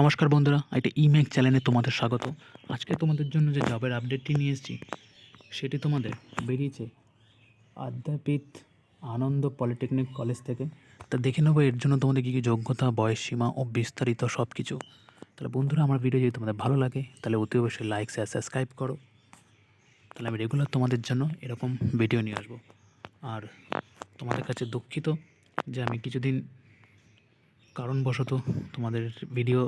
নমস্কার বন্ধুরা এটা ইমেক চ্যানেলে তোমাদের স্বাগত। আজকে তোমাদের জন্য যে জবের আপডেটটি নিয়ে এসেছি, সেটি তোমাদের বেরিয়েছে আদ্যাপীঠ আনন্দ পলিটেকনিক কলেজ থেকে। তা দেখে নেব এর জন্য তোমাদের কী কী যোগ্যতা, বয়স সীমা ও বিস্তারিত সব কিছু তাহলে বন্ধুরা, আমার ভিডিও যদি তোমাদের ভালো লাগে, তাহলে অতি অবশ্যই লাইক শেয়ার সাবস্ক্রাইব করো। তাহলে আমি রেগুলার তোমাদের জন্য এরকম ভিডিও নিয়ে আসব। আর তোমাদের কাছে দুঃখিত যে আমি কিছুদিন কারণবশত তোমাদের ভিডিও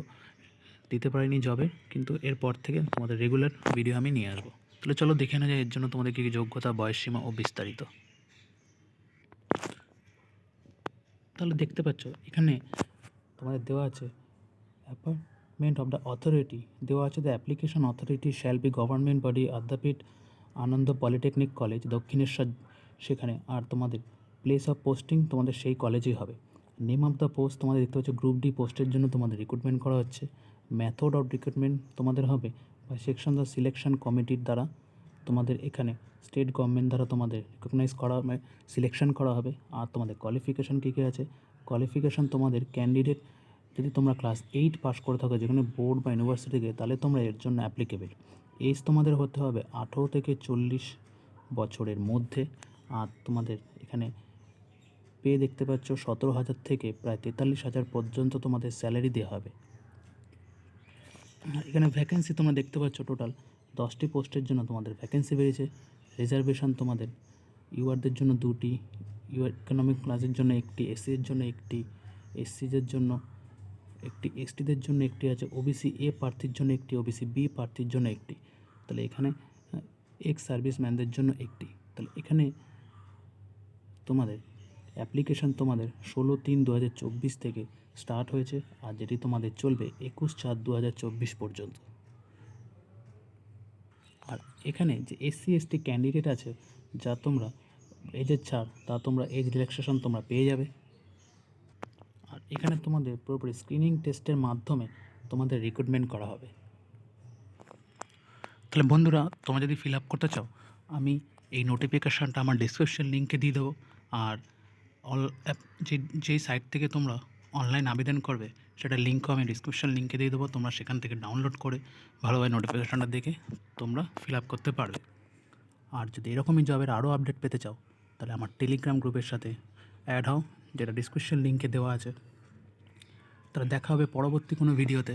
দিতে পারিনি জবে কিন্তু এরপর থেকে তোমাদের রেগুলার ভিডিও আমি নিয়ে আসব। তাহলে চলো দেখে নেওয়া যায় এর জন্য তোমাদের কী কী যোগ্যতা বয়সসীমা ও বিস্তারিত। তাহলে দেখতে পাচ্ছ, এখানে তোমাদের দেওয়া আছে অ্যাপয়েন্টমেন্ট অফ দ্য অথরিটি দেওয়া আছে the application authority shall be government body Adyapith Ananda polytechnic college Dakshineswar, সেখানে। আর তোমাদের প্লেস অফ পোস্টিং তোমাদের সেই কলেজেই হবে। নেম অফ দ্য পোস্ট তোমাদের দেখতে পাচ্ছ গ্রুপ ডি পোস্টের জন্য তোমাদের রিক্রুটমেন্ট করা হচ্ছে। মেথড অফ রিক্রুটমেন্ট তোমাদের হবে বা সেকশন দ্য সিলেকশন কমিটির দ্বারা তোমাদের এখানে স্টেট গভর্নমেন্ট দ্বারা তোমাদের রিকগনাইজ করা মানে সিলেকশন করা হবে। আর তোমাদের কোয়ালিফিকেশান কী কী আছে? কোয়ালিফিকেশান তোমাদের ক্যান্ডিডেট যদি তোমরা ক্লাস এইট পাস করে থাকো, যেখানে বোর্ড বা ইউনিভার্সিটি থেকে, তাহলে তোমরা এর জন্য অ্যাপ্লিকেবেল এজ তোমাদের হতে হবে আঠেরো থেকে চল্লিশ বছরের মধ্যে। আর তোমাদের এখানে পে দেখতে পাচ্ছ সতেরো হাজার থেকে প্রায় তেতাল্লিশ হাজার পর্যন্ত তোমাদের স্যালারি দেওয়া হবে। এখানে ভ্যাকেন্সি তোমরা দেখতে পাচ্ছ টোটাল দশটি পোস্টের জন্য তোমাদের ভ্যাকেন্সি বেরিয়েছে রিজার্ভেশন তোমাদের, ইউআরদের জন্য দুটি ইউআর ইকোনমিক ক্লাসের জন্য একটি এসসির জন্য একটি এসসিদের জন্য একটি এসটিদের জন্য একটি আছে ওবিসি এ প্রার্থীর জন্য একটি ওবিসি বি প্রার্থীর জন্য একটি। তাহলে এখানে এক্স সার্ভিসম্যানদের জন্য একটি। তাহলে এখানে তোমাদের অ্যাপ্লিকেশন তোমাদের ষোলো তিন দু থেকে স্টার্ট হয়েছে আর যেটি তোমাদের চলবে একুশ চার দু পর্যন্ত। আর এখানে যে এসসি এসটি ক্যান্ডিডেট আছে, যা তোমরা এজের ছাড়, তা তোমরা এজ রিল্যাক্সেশন তোমরা পেয়ে যাবে। আর এখানে তোমাদের পুরোপুরি স্ক্রিনিং টেস্টের মাধ্যমে তোমাদের রিক্রুটমেন্ট করা হবে। তাহলে বন্ধুরা, তোমরা যদি ফিল আপ করতে চাও, আমি এই নোটিফিকেশানটা আমার ডিসক্রিপশন লিঙ্কে দিয়ে দেবো। আর অল অ্যাপ, যে যেই সাইট থেকে তোমরা অনলাইন আবেদন করবে, সেটা লিঙ্কও আমি ডিসক্রিপশন লিঙ্কে দিয়ে দেবো। তোমরা সেখান থেকে ডাউনলোড করে ভালোভাবে নোটিফিকেশানটা দেখে তোমরা ফিল আপ করতে পারবে। আর যদি এরকমই জবের আরও আপডেট পেতে চাও, তাহলে আমার টেলিগ্রাম গ্রুপের সাথে অ্যাড হও, যেটা ডিসক্রিপশন লিঙ্কে দেওয়া আছে। তাহলে দেখা হবে পরবর্তী কোনো ভিডিওতে